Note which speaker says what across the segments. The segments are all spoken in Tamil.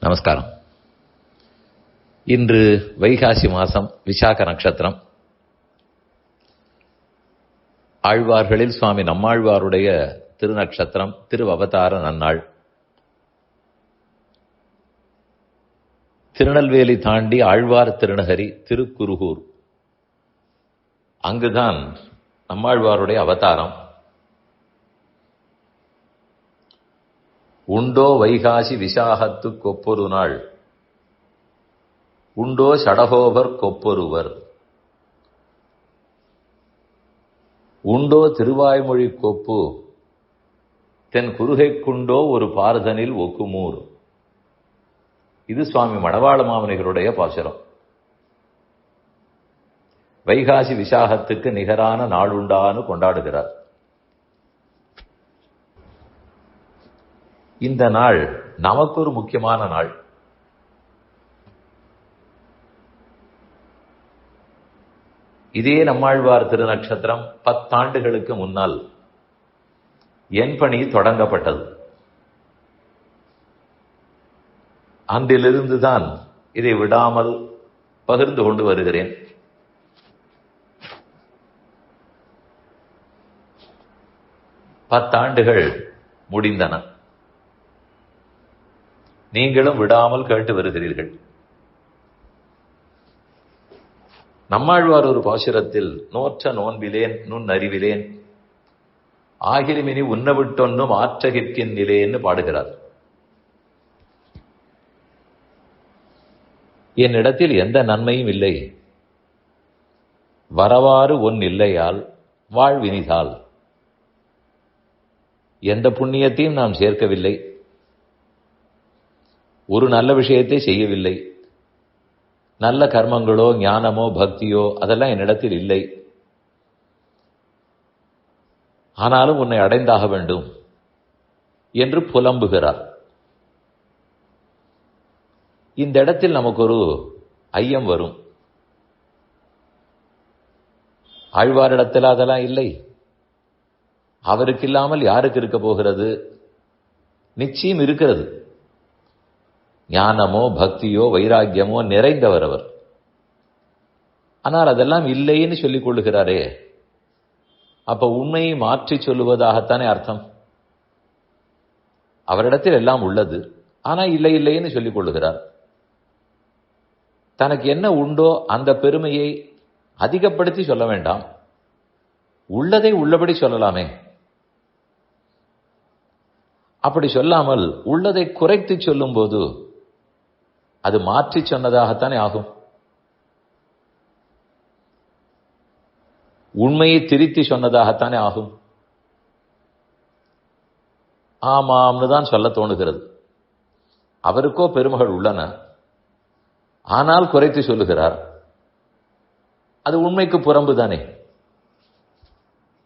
Speaker 1: நமஸ்காரம். இன்று வைகாசி மாசம் விசாக நட்சத்திரம். ஆழ்வார்களில் சுவாமி நம்மாழ்வாருடைய திருநட்சத்திரம் திருவவதார நன்னாள். திருநெல்வேலி தாண்டி ஆழ்வார் திருநகரி திருக்குருகூர். அங்குதான் நம்மாழ்வாருடைய அவதாரம். உண்டோ வைகாசி விசாகத்து கொப்பொரு நாள் உண்டோ சடகோபர் கொப்பொருவர். உண்டோ திருவாய்மொழி கொப்பு. தென் குருகைக்குண்டோ ஒரு பாரதனில் ஒக்குமூர். இது சுவாமி மடவாள மாமனிகளுடைய பாசுரம். வைகாசி விசாகத்துக்கு நிகரான நாள் உண்டான்னு கொண்டாடுகிறார். இந்த நாள் நமக்கு ஒரு முக்கியமான நாள். இதே நம்மாழ்வார் திருநட்சத்திரம் பத்தாண்டுகளுக்கு முன்னால் என் பணி தொடங்கப்பட்டது. அன்றிலிருந்துதான் இதை விடாமல் பகிர்ந்து கொண்டு வருகிறேன். பத்தாண்டுகள் முடிந்தன. நீங்களும் விடாமல் கேட்டு வருகிறீர்கள். நம்மாழ்வார் ஒரு பாசுரத்தில் நோற்ற நோன்பிலேன் நுண் அறிவிலேன் ஆகிலுமினி உன்னவிட்டொன்னும் ஆற்றகிற்கின் நிலேன்னு பாடுகிறார். என்னிடத்தில் எந்த நன்மையும் இல்லை. வரவாறு ஒன் இல்லையால் வாழ்வினிதால். எந்த புண்ணியத்தையும் நாம் சேர்க்கவில்லை. ஒரு நல்ல விஷயத்தை செய்யவில்லை. நல்ல கர்மங்களோ ஞானமோ பக்தியோ அதெல்லாம் என்னிடத்தில் இல்லை. ஆனாலும் உன்னை அடைந்தாக வேண்டும் என்று புலம்புகிறார். இந்த இடத்தில் நமக்கு ஒரு ஐயம் வரும். ஆழ்வாரிடத்தில் அதெல்லாம் இல்லை. அவருக்கு இல்லாமல் யாருக்கு இருக்க போகிறது? நிச்சயம் இருக்கிறது. ஞானமோ பக்தியோ வைராக்கியமோ நிறைந்தவர் அவர். ஆனால் அதெல்லாம் இல்லைன்னு சொல்லிக் கொள்ளுகிறாரே. அப்ப உண்மையை மாற்றி சொல்லுவதாகத்தானே அர்த்தம்? அவரிடத்தில் எல்லாம் உள்ளது. ஆனா இல்லை இல்லைன்னு சொல்லிக் கொள்ளுகிறார். தனக்கு என்ன உண்டோ அந்த பெருமையை அதிகப்படுத்தி சொல்ல வேண்டாம். உள்ளதை உள்ளபடி சொல்லலாமே. அப்படி சொல்லாமல் உள்ளதை குறைத்து சொல்லும்போது அது மாற்றி சொன்னதாகத்தானே ஆகும். உண்மையை திருத்தி சொன்னதாகத்தானே ஆகும். ஆமாம்னு தான் சொல்ல தோணுகிறது. அவருக்கோ பெருமகள் உள்ளன. ஆனால் குறைத்து சொல்லுகிறார். அது உண்மைக்கு புறம்பு தானே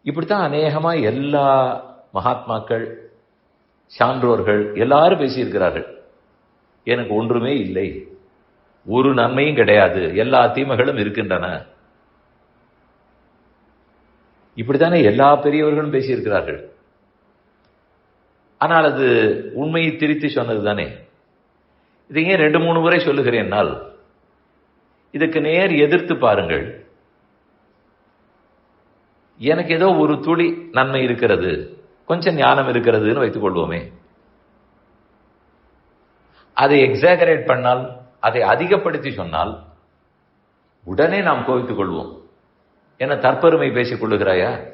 Speaker 1: இப்படித்தான் அநேகமா எல்லா மகாத்மாக்கள் சான்றோர்கள் எல்லாரும் பேசியிருக்கிறார்கள். எனக்கு ஒன்றுமே இல்லை. ஒரு நன்மையும் கிடையாது. எல்லா தீமைகளும் இருக்கின்றன. இப்படித்தானே எல்லா பெரியவர்களும் பேசியிருக்கிறார்கள். ஆனால் அது உண்மையை திரித்து சொன்னது தானே இதை ஏன் ரெண்டு மூணு முறை சொல்லுகிறேன்னால் இதுக்கு நேர் எதிர்த்து பாருங்கள். எனக்கு ஏதோ ஒரு துளி நன்மை இருக்கிறது. கொஞ்சம் ஞானம் இருக்கிறதுன்னு வைத்துக் கொள்வோமே. அதை எக்ஸாகரேட் பண்ணால் அதை அதிகப்படுத்தி சொன்னால் உடனே நாம் கோவித்துக் கொள்வோம். என தற்பெருமை பேசிக் கொள்ளுகிறாயா?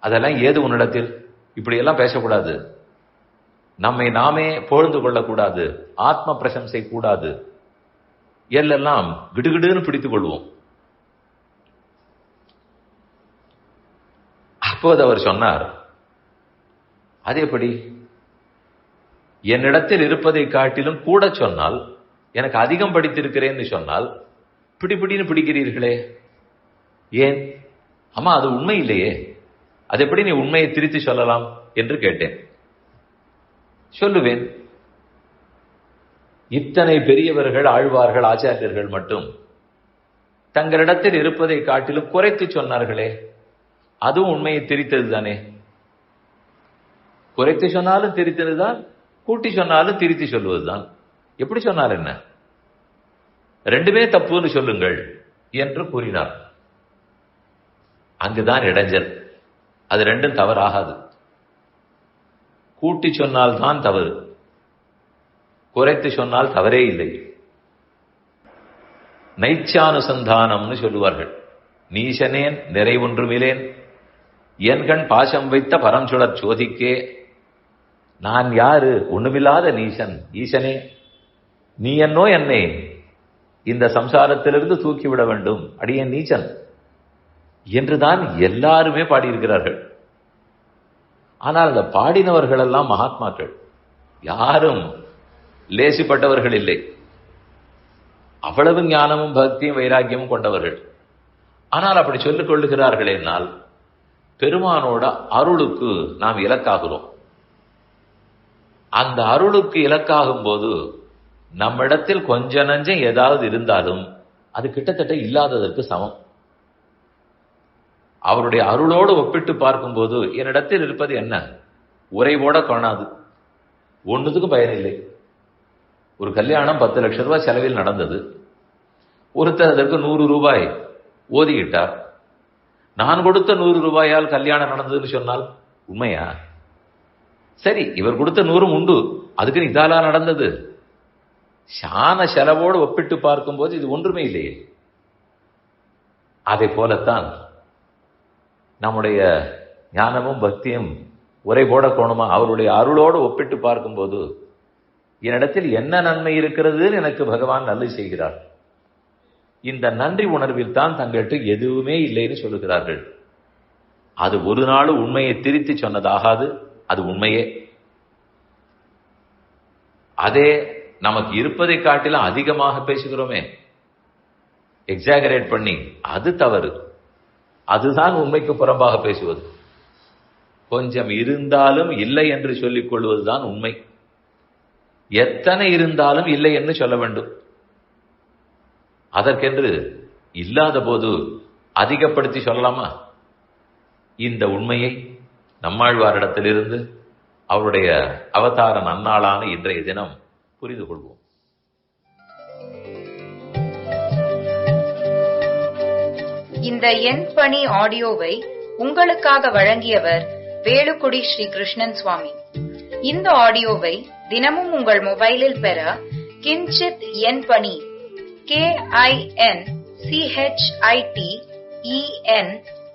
Speaker 1: அதெல்லாம் ஏது உன்னிடத்தில்? இப்படியெல்லாம் பேசக்கூடாது. நம்மை நாமே பொழுந்து கொள்ளக்கூடாது. ஆத்ம பிரசம்சை கூடாது. எல்லாம் கிடுகிடுன்னு பிடித்துக் கொள்வோம். அப்போது அவர் சொன்னார் அது எப்படி? என்னிடத்தில் இருப்பதை காட்டிலும் கூட சொன்னால் எனக்கு அதிகம் படித்திருக்கிறேன்னு சொன்னால் பிடிப்பிடின்னு பிடிக்கிறீர்களே. ஏன்? அம்மா அது உண்மை இல்லையே அது எப்படி நீ உண்மையை திருத்தி சொல்லலாம் என்று கேட்டேன். சொல்லுவேன். இத்தனை பெரியவர்கள் ஆழ்வார்கள் ஆச்சாரியர்கள் மட்டும் தங்களிடத்தில் இருப்பதை காட்டிலும் குறைத்து சொன்னார்களே. அதுவும் உண்மையை திரித்தது தானே குறைத்து சொன்னாலும் திரித்ததுதான் கூட்டி சொன்னாலும் திருத்தி சொல்வதுதான். எப்படி சொன்னார் என்ன? ரெண்டுமே தப்புன்னு சொல்லுங்கள் என்று கூறினார். அங்குதான் இடைஞ்சல். அது ரெண்டும் தவறாகாது. கூட்டி சொன்னால் தான் தவறு. குறைத்து சொன்னால் தவறே இல்லை. நைச்சானுசந்தானம்னு சொல்லுவார்கள். நீசனேன் நிறைவொன்றுமிலேன். என்கண் பாசம் வைத்த பரம்சுடர் சோதிக்கே நான் யாரு? ஒண்ணுமில்லாத நீசன். ஈசனே நீ என்னோ என்னை இந்த சம்சாரத்திலிருந்து தூக்கிவிட வேண்டும். அடியன் நீச்சன் என்றுதான் எல்லாருமே பாடியிருக்கிறார்கள். ஆனால் அந்த பாடினவர்கள் எல்லாம் மகாத்மாக்கள். யாரும் லேசிப்பட்டவர்கள் இல்லை. அவ்வளவு ஞானமும் பக்தியும் வைராக்கியமும் கொண்டவர்கள். ஆனால் அப்படி சொல்லிக் கொள்ளுகிறார்கள் என்னால் பெருமானோட அருளுக்கு நாம் இலக்காகிறோம். அந்த அருளுக்கு இலக்காகும் போது நம்மிடத்தில் கொஞ்ச நஞ்சம் ஏதாவது இருந்தாலும் அது கிட்டத்தட்ட இல்லாததற்கு சமம். அவருடைய அருளோடு ஒப்பிட்டு பார்க்கும்போது என்னிடத்தில் இருப்பது என்ன? உரைவோட காணாது. ஒன்றுத்துக்கும் பயனில்லை. ஒரு கல்யாணம் பத்து லட்சம் ரூபாய் செலவில் நடந்தது. ஒருத்தர் அதற்கு நூறு ரூபாய் ஓதிக்கிட்டார். நான் கொடுத்த நூறு ரூபாயால் கல்யாணம் நடந்ததுன்னு சொன்னால் உண்மையா? சரி இவர் கொடுத்த நூறும் உண்டு. அதுக்கு இதாலா நடந்தது? சான செலவோடு ஒப்பிட்டு பார்க்கும்போது இது ஒன்றுமே இல்லையே. அதை போலத்தான் நம்முடைய ஞானமும் பக்தியும் உரை போட கோணுமா அவருடைய அருளோடு ஒப்பிட்டு பார்க்கும்போது என்னிடத்தில் என்ன நன்மை இருக்கிறதுன்னு எனக்கு பகவான் நல்லது செய்கிறார். இந்த நன்றி உணர்வில் தான் தங்கள்கிட்ட எதுவுமே இல்லைன்னு சொல்லுகிறார்கள். அது ஒரு நாள் உண்மையை திருத்தி சொன்னதாகாது. அது உண்மையே. அதே நமக்கு இருப்பதை காட்டிலும் அதிகமாக பேசுகிறோமே. எக்ஸாகரேட் பண்ணி அது தவறு. அதுதான் உண்மைக்கு புறம்பாக பேசுவது. கொஞ்சம் இருந்தாலும் இல்லை என்று சொல்லிக் கொள்வதுதான் உண்மை. எத்தனை இருந்தாலும் இல்லை என்று சொல்ல வேண்டும். அதற்கென்று இல்லாத போது அதிகப்படுத்தி சொல்லலாமா? இந்த உண்மையை நம்மாழ்வாரிடத்திலிருந்து அவருடைய அவதார நன்னாளான இன்றைய தினம் புரிந்து கொள்வோம்.
Speaker 2: இந்த எண் பணி ஆடியோவை உங்களுக்காக வழங்கியவர் வேலுக்குடி ஸ்ரீ கிருஷ்ணன் சுவாமி. இந்த ஆடியோவை தினமும் உங்கள் மொபைலில் பெற கிஞ்சித் எண் பணி கே ஐ என் சிஹெச்ஐடி இஎன்